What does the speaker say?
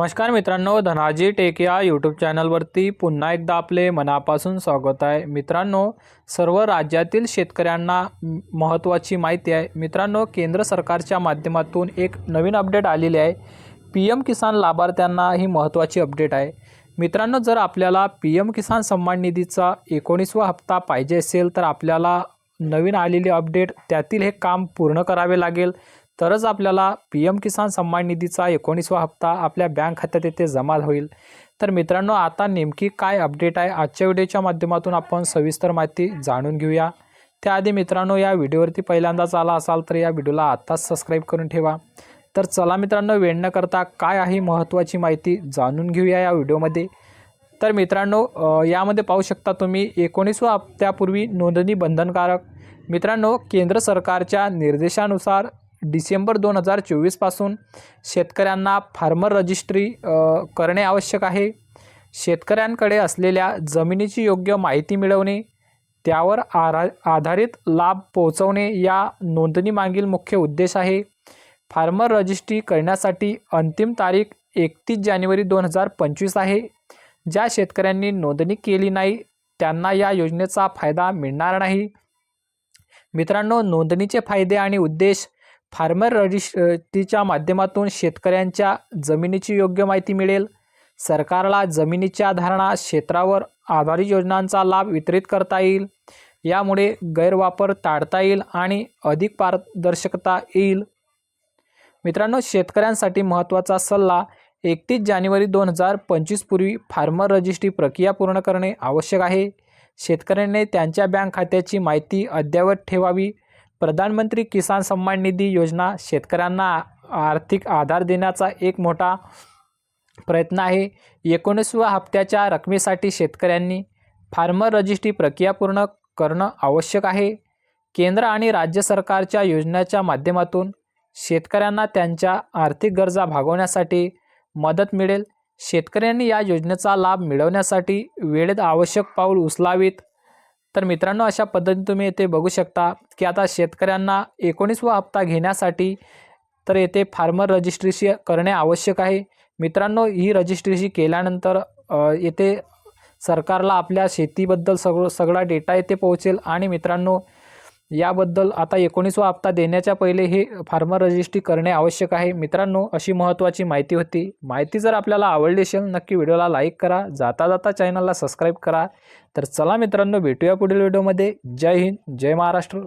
नमस्कार मित्रांनो धनाजी टेक या यूट्यूब चॅनलवरती पुन्हा एकदा आपले मनापासून स्वागत आहे. मित्रांनो सर्व राज्यातील शेतकऱ्यांना महत्त्वाची माहिती आहे. मित्रांनो केंद्र सरकारच्या माध्यमातून एक नवीन अपडेट आलेली आहे. पी एम किसान लाभार्थ्यांना ही महत्त्वाची अपडेट आहे. मित्रांनो जर आपल्याला पी एम किसान सन्मान निधीचा एकोणीसवा हप्ता पाहिजे असेल तर आपल्याला नवीन आलेली अपडेट त्यातील हे काम पूर्ण करावे लागेल. तरच आपल्याला पी एम किसान सन्मान निधीचा एकोणीसवा हप्ता आपल्या बँक खात्यात येथे जमा होईल. तर मित्रांनो आता नेमकी काय अपडेट आहे? आजच्या व्हिडिओच्या माध्यमातून आपण सविस्तर माहिती जाणून घेऊया. त्याआधी मित्रांनो या व्हिडिओवरती पहिल्यांदाच आला असाल तर या व्हिडिओला आत्ताच सबस्क्राईब करून ठेवा. तर चला मित्रांनो वेळ न करता काय आहे महत्त्वाची माहिती जाणून घेऊया या व्हिडिओमध्ये. तर मित्रांनो यामध्ये पाहू शकता तुम्ही एकोणीसव्या हप्त्यापूर्वी नोंदणी बंधनकारक. मित्रांनो केंद्र सरकारच्या निर्देशानुसार डिसेंबर दोन हजार चोवीसपासून शेतकऱ्यांना फार्मर रजिस्ट्री करणे आवश्यक आहे. शेतकऱ्यांकडे असलेल्या जमिनीची योग्य माहिती मिळवणे त्यावर आरा आधारित लाभ पोहोचवणे या नोंदणीमागील मुख्य उद्देश आहे. फार्मर रजिस्ट्री करण्यासाठी अंतिम तारीख एकतीस जानेवारी दोन हजार पंचवीस आहे. ज्या शेतकऱ्यांनी नोंदणी केली नाही त्यांना या योजनेचा फायदा मिळणार नाही. मित्रांनो नोंदणीचे फायदे आणि उद्देश फार्मर रजिस्ट्रीच्या माध्यमातून शेतकऱ्यांच्या जमिनीची योग्य माहिती मिळेल. सरकारला जमिनीच्या धारणा क्षेत्रावर आधारित योजनांचा लाभ वितरित करता येईल. यामुळे गैरवापर टाळता येईल आणि अधिक पारदर्शकता येईल. मित्रांनो शेतकऱ्यांसाठी महत्त्वाचा सल्ला एकतीस जानेवारी दोन हजार पंचवीसपूर्वी फार्मर रजिस्ट्री प्रक्रिया पूर्ण करणे आवश्यक आहे. शेतकऱ्यांनी त्यांच्या बँक खात्याची माहिती अद्ययावत ठेवावी. प्रधानमंत्री किसान सन्मान निधी योजना शेतकऱ्यांना आर्थिक आधार देण्याचा एक मोठा प्रयत्न आहे. एकोणीसव्या हप्त्याच्या रकमेसाठी शेतकऱ्यांनी फार्मर रजिस्ट्री प्रक्रिया पूर्ण करणं आवश्यक आहे. केंद्र आणि राज्य सरकारच्या योजनेच्या माध्यमातून शेतकऱ्यांना त्यांच्या आर्थिक गरजा भागवण्यासाठी मदत मिळेल. शेतकऱ्यांनी या योजनेचा लाभ मिळवण्यासाठी वेळेत आवश्यक पाऊल उचलावीत. तर मित्रांनो अशा पद्धतीने तुम्ही येथे बघू शकता की आता शेतकऱ्यांना एकोणीसवा हप्ता घेण्यासाठी तर येथे फार्मर रजिस्ट्रीशी करणे आवश्यक आहे. मित्रांनो ही रजिस्ट्रीशी केल्यानंतर येथे सरकारला आपल्या शेतीबद्दल सगळं सगळा डेटा येथे पोहोचेल. आणि मित्रांनो याबद्दल आता एकोणीसवा हप्ता देण्याच्या पहिले हे फार्मर रजिस्ट्री करणे आवश्यक आहे. मित्रांनो अशी महत्त्वाची माहिती होती. माहिती जर आपल्याला आवडली असेल नक्की व्हिडिओला लाईक करा. जाता जाता चॅनलला सबस्क्राईब करा. तर चला मित्रांनो भेटूया पुढील व्हिडिओमध्ये. जय हिंद जय महाराष्ट्र.